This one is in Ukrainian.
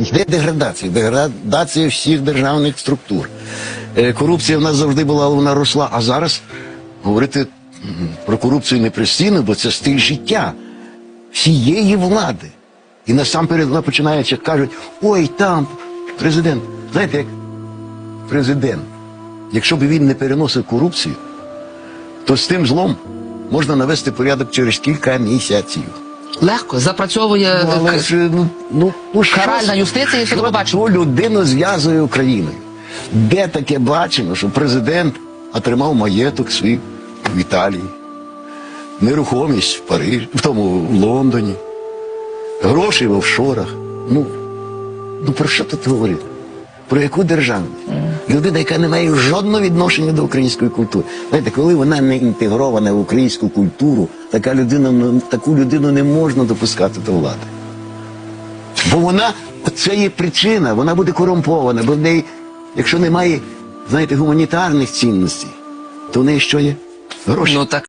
Йде деградація, деградація всіх державних структур. Е, Корупція в нас завжди була, але вона росла. А зараз говорити про корупцію не пристійно, бо це стиль життя всієї влади. І насамперед вона починається, кажуть, ой, там президент. Знаєте, як президент, якщо б він не переносив корупцію, то з тим злом можна навести порядок через кілька місяців. Легко запрацьовує Ну, але ж, ну, ну, ну, каральна юстиція, і все що до побачення. людину зв'язує Україною. Де таке бачено, що президент отримав маєток свій в Італії, нерухомість в Парижі, в тому в Лондоні, гроші в офшорах. Ну, ну про що тут говорити? Про яку державу? Людина, яка не має жодного відношення до української культури. Знаєте, коли вона не інтегрована в українську культуру, така людина, ну, таку людину не можна допускати до влади. Бо вона, це є причина, вона буде корумпована, бо в неї, якщо немає, знаєте, гуманітарних цінностей, то в неї що є? Гроші. Ну так